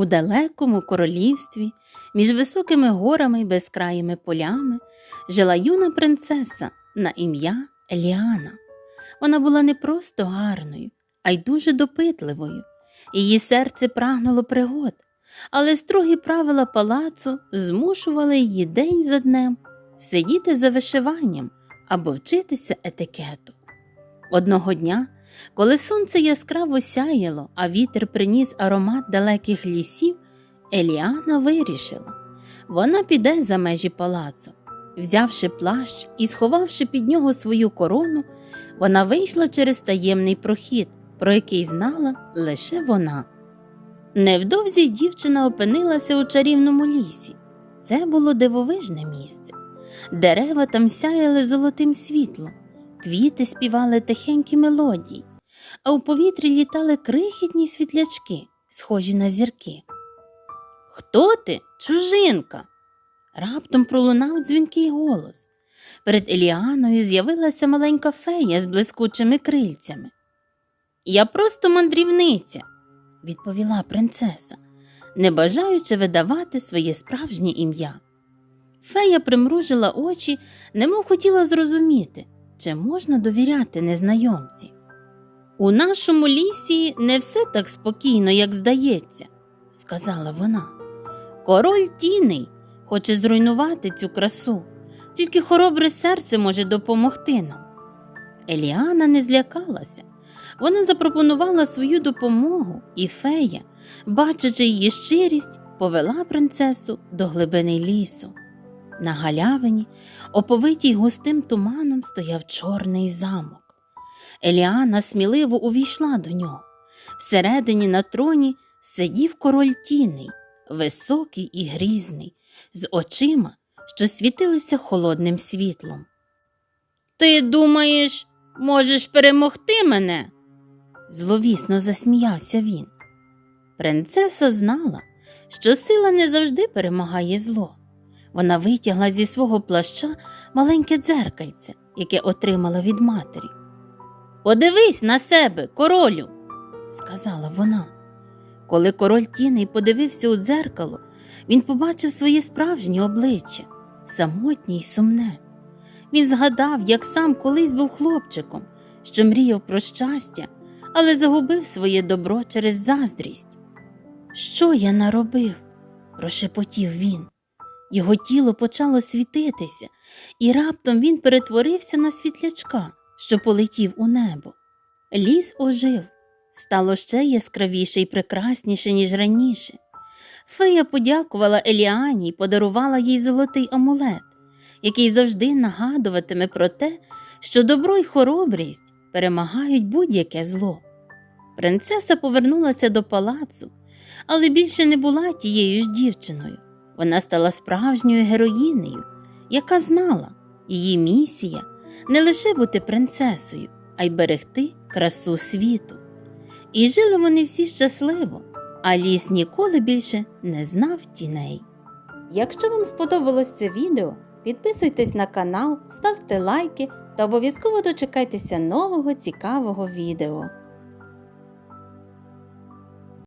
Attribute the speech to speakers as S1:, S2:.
S1: У далекому королівстві, між високими горами й безкраїми полями, жила юна принцеса на ім'я Еліана. Вона була не просто гарною, а й дуже допитливою. Її серце прагнуло пригод, але строгі правила палацу змушували її день за днем сидіти за вишиванням або вчитися етикету. Одного дня, коли сонце яскраво сяяло, а вітер приніс аромат далеких лісів, Еліана вирішила вона піде за межі палацу. Взявши плащ і сховавши під нього свою корону, вона вийшла через таємний прохід, про який знала лише вона. Невдовзі дівчина опинилася у чарівному лісі. Це було дивовижне місце. Дерева там сяяли золотим світлом, квіти співали тихенькі мелодії, а у повітрі літали крихітні світлячки, схожі на зірки. Хто ти, чужинка? Раптом пролунав дзвінкий голос. Перед Еліаною з'явилася маленька фея з блискучими крильцями. Я просто мандрівниця, відповіла принцеса, не бажаючи видавати своє справжнє ім'я. Фея примружила очі, немов хотіла зрозуміти, чи можна довіряти незнайомці. У нашому лісі не все так спокійно, як здається, сказала вона. Король тіней хоче зруйнувати цю красу, тільки хоробре серце може допомогти нам. Еліана не злякалася. Вона запропонувала свою допомогу, і фея, бачачи її щирість, повела принцесу до глибини лісу. На галявині, оповитій густим туманом, стояв чорний замок. Еліана сміливо увійшла до нього. Всередині на троні сидів король тіней, високий і грізний, з очима, що світилися холодним світлом. Ти думаєш, можеш перемогти мене? зловісно засміявся він. Принцеса знала, що сила не завжди перемагає зло. Вона витягла зі свого плаща маленьке дзеркальце, яке отримала від матері. Подивись на себе, королю, сказала вона. Коли король тіней подивився у дзеркало, він побачив своє справжнє обличчя, самотнє й сумне. Він згадав, як сам колись був хлопчиком, що мріяв про щастя, але загубив своє добро через заздрість. Що я наробив? прошепотів він. Його тіло почало світитися, і раптом він перетворився на світлячка, що полетів у небо. Ліс ожив, стало ще яскравіше і прекрасніше, ніж раніше. Фея подякувала Еліані й подарувала їй золотий амулет, який завжди нагадуватиме про те, що добро й хоробрість перемагають будь-яке зло. Принцеса повернулася до палацу, але більше не була тією ж дівчиною. Вона стала справжньою героїнею, яка знала, її місія не лише бути принцесою, а й берегти красу світу. І жили вони всі щасливо, а ліс ніколи більше не знав тіней. Якщо вам сподобалось це відео, підписуйтесь на канал, ставте лайки та обов'язково дочекайтеся нового цікавого відео.